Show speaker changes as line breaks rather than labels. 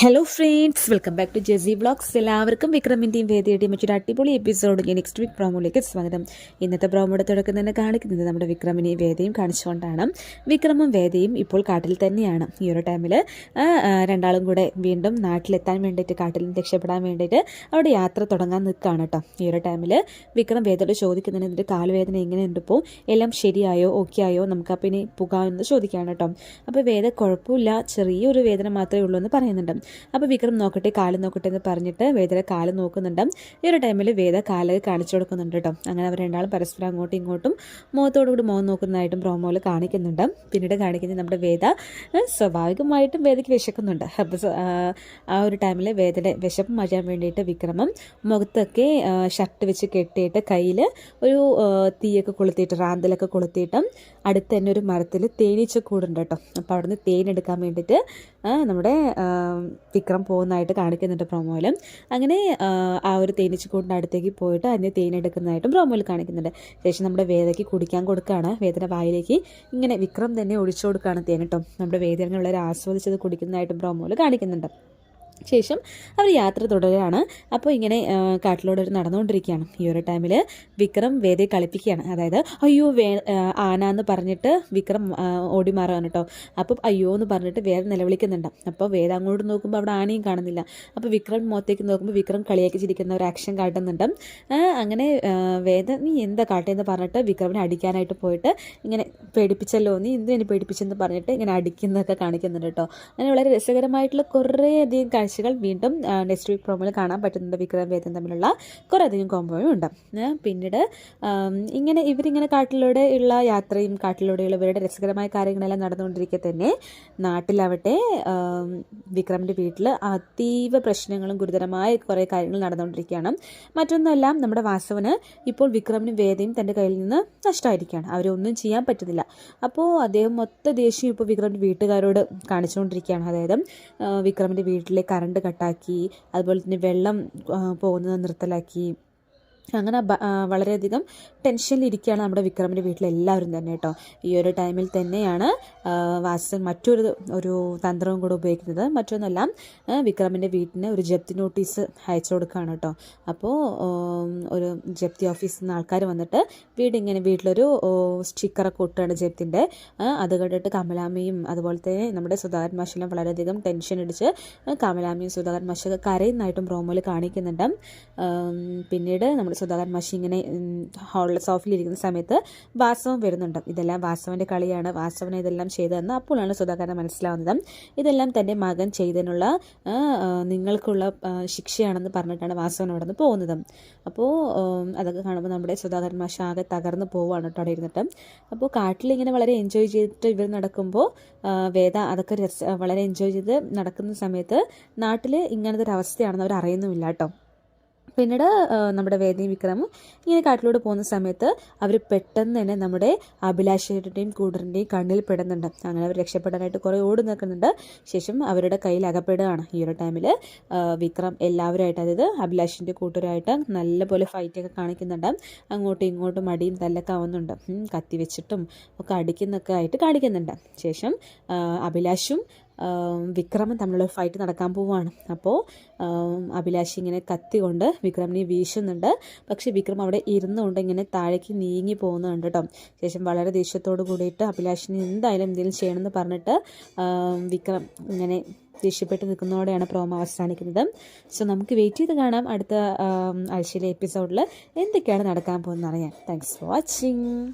Hello friends welcome back to Jessy vlogs എല്ലാവർക്കും വിക്രമിന്റെയും വേദിയുടെയും മറ്റൊരു അടിപൊളി എപ്പിസോഡ് ഞാൻ നെക്സ്റ്റ് വീക്ക് പ്രോമോയിലേക്ക് സ്വാഗതം. ഇന്നത്തെ പ്രോമോയുടെ തുടക്കം തന്നെ കാണിക്കുന്നത് നമ്മുടെ വിക്രമിനെയും വേദയും കാണിച്ചുകൊണ്ടാണ്. വിക്രമും വേദയും ഇപ്പോൾ കാട്ടിൽ തന്നെയാണ്. ഈ ഒരു ടൈമിൽ രണ്ടാളും കൂടെ വീണ്ടും നാട്ടിലെത്താൻ വേണ്ടിയിട്ട് കാട്ടിൽ നിന്ന് രക്ഷപ്പെടാൻ വേണ്ടിയിട്ട് അവിടെ യാത്ര തുടങ്ങാൻ നിൽക്കുകയാണ് കേട്ടോ. ഈ ഒരു ടൈമിൽ വിക്രം വേദയോട് ചോദിക്കുന്നതിന് എന്നിട്ട് കാലുവേദന എങ്ങനെയുണ്ട് ഇപ്പോൾ എല്ലാം ശരിയായോ? ഓക്കെ ആയോ നമുക്ക് അപ്പം ഇനി പോകാമെന്ന് ചോദിക്കുകയാണ് കേട്ടോ. അപ്പോൾ വേദ കുഴപ്പമില്ല ചെറിയൊരു വേദന മാത്രമേ ഉള്ളൂ എന്ന് പറയുന്നുണ്ട്. അപ്പോൾ വിക്രം നോക്കട്ടെ കാൽ നോക്കട്ടെ എന്ന് പറഞ്ഞിട്ട് വേദയുടെ കാൽ നോക്കുന്നുണ്ട്. ഈ ഒരു ടൈമിൽ വേദ കാൽ കാണിച്ചു കൊടുക്കുന്നുണ്ട് കേട്ടോ. അങ്ങനെ അവർ രണ്ടാളും പരസ്പരം അങ്ങോട്ടും ഇങ്ങോട്ടും മുഖത്തോടുകൂടി മുഖം നോക്കുന്നതായിട്ടും പ്രോമോയിൽ കാണിക്കുന്നുണ്ട്. പിന്നീട് കാണിക്കുന്നത് നമ്മുടെ വേദ സ്വാഭാവികമായിട്ടും വേദയ്ക്ക് വിശക്കുന്നുണ്ട്. അപ്പോൾ ആ, ഒരു ടൈമിൽ വേദയുടെ വിശപ്പ് മാറ്റാൻ വേണ്ടിയിട്ട് വിക്രമം മുഖത്തൊക്കെ ഷർട്ട് വെച്ച് കെട്ടിയിട്ട് കയ്യിൽ ഒരു തീയൊക്കെ കൊളുത്തിയിട്ട് റാന്തലൊക്കെ കൊളുത്തിയിട്ട് അടുത്ത് തന്നെ ഒരു മരത്തിൽ തേനീച്ച കൂടുണ്ട് കേട്ടോ. അപ്പോൾ അവിടുന്ന് തേനെടുക്കാൻ വേണ്ടിയിട്ട് നമ്മുടെ വിക്രം പോകുന്നതായിട്ട് കാണിക്കുന്നുണ്ട് പ്രൊമോയിൽ അങ്ങനെ ആ, ഒരു തേനീച്ചക്കൂടിന്റെ അടുത്തേക്ക് പോയിട്ട് അതിന് തേനെടുക്കുന്നതായിട്ടും പ്രൊമോയിൽ കാണിക്കുന്നുണ്ട്. ശേഷം നമ്മുടെ വേദയ്ക്ക് കുടിക്കാൻ കൊടുക്കുകയാണ് വേദന്റെ വായിലേക്ക്. ഇങ്ങനെ വിക്രം തന്നെ ഒഴിച്ചു കൊടുക്കുകയാണ് തേൻ നമ്മുടെ വേദനെ വളരെ ആസ്വദിച്ചത് കുടിക്കുന്നതായിട്ടും പ്രൊമോയിൽ കാണിക്കുന്നുണ്ട്. ശേഷം അവർ യാത്ര തുടരുകയാണ്. അപ്പോൾ ഇങ്ങനെ കാട്ടിലൂടെ ഒരു നടന്നുകൊണ്ടിരിക്കുകയാണ്. ഈ ഒരു ടൈമിൽ വിക്രം വേദയെ കളിപ്പിക്കുകയാണ്. അതായത് അയ്യോ വേ ആന എന്ന് പറഞ്ഞിട്ട് വിക്രം ഓടി മാറുകയാണ് കേട്ടോ അപ്പോൾ അയ്യോ എന്ന് പറഞ്ഞിട്ട് വേദ നിലവിളിക്കുന്നുണ്ട്. അപ്പോൾ വേദ അങ്ങോട്ട് നോക്കുമ്പോൾ അവിടെ ആനയും കാണുന്നില്ല. അപ്പോൾ വിക്രം മുഖത്തേക്ക് നോക്കുമ്പോൾ വിക്രം കളിയാക്കി ചിരിക്കുന്ന ഒരു ആക്ഷൻ കാട്ടുന്നുണ്ട്. അങ്ങനെ വേദ നീ എന്താ കാട്ടിയെന്ന് പറഞ്ഞിട്ട് വിക്രമിനെ അടിക്കാനായിട്ട് പോയിട്ട് ഇങ്ങനെ പേടിപ്പിച്ചല്ലോ നീ എന്തിനെ പേടിപ്പിച്ചെന്ന് പറഞ്ഞിട്ട് ഇങ്ങനെ അടിക്കുന്നതൊക്കെ കാണിക്കുന്നുണ്ട് കേട്ടോ അങ്ങനെ വളരെ രസകരമായിട്ടുള്ള കുറേ അധികം കാഴ്ചകൾ വീണ്ടും നെക്സ്റ്റ് വീക്ക് പ്രോമിൽ കാണാൻ പറ്റുന്നുണ്ട്. വിക്രം വേദം തമ്മിലുള്ള കുറേ അധികം കോമ്പോയും ഉണ്ട്. പിന്നീട് ഇങ്ങനെ ഇവരിങ്ങനെ കാട്ടിലൂടെ ഉള്ള യാത്രയും കാട്ടിലൂടെയുള്ള ഇവരുടെ രസകരമായ കാര്യങ്ങളെല്ലാം നടന്നുകൊണ്ടിരിക്കെ തന്നെ നാട്ടിലാവട്ടെ വിക്രമിന്റെ വീട്ടിൽ അതീവ പ്രശ്നങ്ങളും ഗുരുതരമായ കുറേ കാര്യങ്ങൾ നടന്നുകൊണ്ടിരിക്കുകയാണ് മറ്റൊന്നെല്ലാം നമ്മുടെ വാസവന് ഇപ്പോൾ വിക്രമിനും വേദയും തന്റെ കയ്യിൽ നിന്ന് നഷ്ടമായിരിക്കുകയാണ് അവരൊന്നും ചെയ്യാൻ പറ്റുന്നില്ല. അപ്പോൾ അദ്ദേഹം മൊത്ത ദേഷ്യം ഇപ്പോൾ വിക്രമിന്റെ വീട്ടുകാരോട് കാണിച്ചുകൊണ്ടിരിക്കുകയാണ് അതായത് വിക്രമിന്റെ വീട്ടിലെ കറണ്ട് കട്ടാക്കി അതുപോലെ തന്നെ വെള്ളം പോകുന്നത് നിർത്തലാക്കി അങ്ങനെ വളരെയധികം ടെൻഷനിലിരിക്കുകയാണ് നമ്മുടെ വിക്രമിന്റെ വീട്ടിലെല്ലാവരും തന്നെ കേട്ടോ. ഈ ഒരു ടൈമിൽ തന്നെയാണ് വാസൻ മറ്റൊരു ഒരു തന്ത്രവും കൂടെ ഉപയോഗിക്കുന്നത്. മറ്റൊന്നല്ല വിക്രമിന്റെ വീട്ടിന് ഒരു ജപ്തി നോട്ടീസ് അയച്ചു കൊടുക്കുകയാണ് കേട്ടോ. അപ്പോൾ ഒരു ജപ്തി ഓഫീസിൽ നിന്ന് ആൾക്കാർ വന്നിട്ട് വീടിങ്ങനെ വീട്ടിലൊരു സ്റ്റിക്കറൊക്കെ ഒട്ടുകയാണ് ജപ്തിന്റെ അത് കണ്ടിട്ട് കമലാമ്മയും അതുപോലെ തന്നെ നമ്മുടെ സുധാകരൻ മാഷെല്ലാം വളരെയധികം ടെൻഷൻ അടിച്ച് കമലാമ്മയും സുധാകരൻ മാഷൊക്കെ കരയുന്നതായിട്ടും പ്രോമോയിൽ കാണിക്കുന്നുണ്ട്. പിന്നീട് നമ്മുടെ സുധാകരൻ മാഷി ഇങ്ങനെ ഹാളിൽ സോഫിലിരിക്കുന്ന സമയത്ത് വാസവൻ വരുന്നുണ്ട്. ഇതെല്ലാം വാസവന്റെ കളിയാണ്. വാസവനെ ഇതെല്ലാം ചെയ്തതെന്ന് അപ്പോഴാണ് സുധാകരൻ മനസ്സിലാവുന്നത്. ഇതെല്ലാം തന്റെ മകൻ ചെയ്തതിനുള്ള നിങ്ങൾക്കുള്ള ശിക്ഷയാണെന്ന് പറഞ്ഞിട്ടാണ് വാസവൻ അവിടെ നിന്ന് പോകുന്നത്. അപ്പോൾ അതൊക്കെ കാണുമ്പോൾ നമ്മുടെ സുധാകരൻ മാഷ ആകെ തകർന്നു പോവുകയാണ് കേട്ടോ അവിടെ ഇരുന്നിട്ട്. അപ്പോൾ കാട്ടിലിങ്ങനെ വളരെ എൻജോയ് ചെയ്തിട്ട് ഇവർ നടക്കുമ്പോൾ വേദ അതൊക്കെ വളരെ എൻജോയ് ചെയ്ത് നടക്കുന്ന സമയത്ത് നാട്ടിൽ ഇങ്ങനത്തെ ഒരു അവസ്ഥയാണെന്ന് അവർ അറിയുന്നുമില്ല കേട്ടോ. പിന്നീട് നമ്മുടെ വേദയും വിക്രമും ഇങ്ങനെ കാട്ടിലൂടെ പോകുന്ന സമയത്ത് അവർ പെട്ടെന്ന് തന്നെ നമ്മുടെ അഭിലാഷയുടെയും കൂടറിന്റെയും കണ്ണിൽ പെടുന്നുണ്ട്. അങ്ങനെ അവർ രക്ഷപ്പെടാനായിട്ട് കുറേ ഓടി നിൽക്കുന്നുണ്ട്. ശേഷം അവരുടെ കയ്യിൽ അകപ്പെടുകയാണ്. ഈ ഒരു ടൈമിൽ വിക്രം എല്ലാവരുമായിട്ട് അതായത് അഭിലാഷിന്റെ കൂട്ടരായിട്ട് നല്ലപോലെ ഫൈറ്റൊക്കെ കാണിക്കുന്നുണ്ട്. അങ്ങോട്ടും ഇങ്ങോട്ടും അടിയും തല്ലൊക്കെ ആവുന്നുണ്ട്. കത്തി വെച്ചിട്ടും ഒക്കെ അടിക്കുന്നൊക്കെ ആയിട്ട് കാണിക്കുന്നുണ്ട്. ശേഷം അഭിലാഷും വിക്രമും തമ്മിലുള്ള ഫൈറ്റ് നടക്കാൻ പോവുകയാണ്. അപ്പോൾ അഭിലാഷ് ഇങ്ങനെ കത്തി കൊണ്ട് വിക്രമിനെ വീശുന്നുണ്ട്. പക്ഷേ വിക്രം അവിടെ ഇരുന്നുകൊണ്ട് ഇങ്ങനെ താഴേക്ക് നീങ്ങി പോകുന്നുണ്ട് കേട്ടോ. ശേഷം വളരെ ദേഷ്യത്തോട് കൂടിയിട്ട് അഭിലാഷിന് എന്തായാലും എന്തെങ്കിലും ചെയ്യണമെന്ന് പറഞ്ഞിട്ട് വിക്രം ഇങ്ങനെ ദേഷ്യപ്പെട്ട് നിൽക്കുന്നതോടെയാണ് പ്രോമോ അവസാനിക്കുന്നത്. സോ നമുക്ക് വെയിറ്റ് ചെയ്ത് കാണാം അടുത്ത ആഴ്ചയിലെ എപ്പിസോഡിൽ എന്തൊക്കെയാണ് നടക്കാൻ പോകുന്നത് അറിയാൻ. Thanks for watching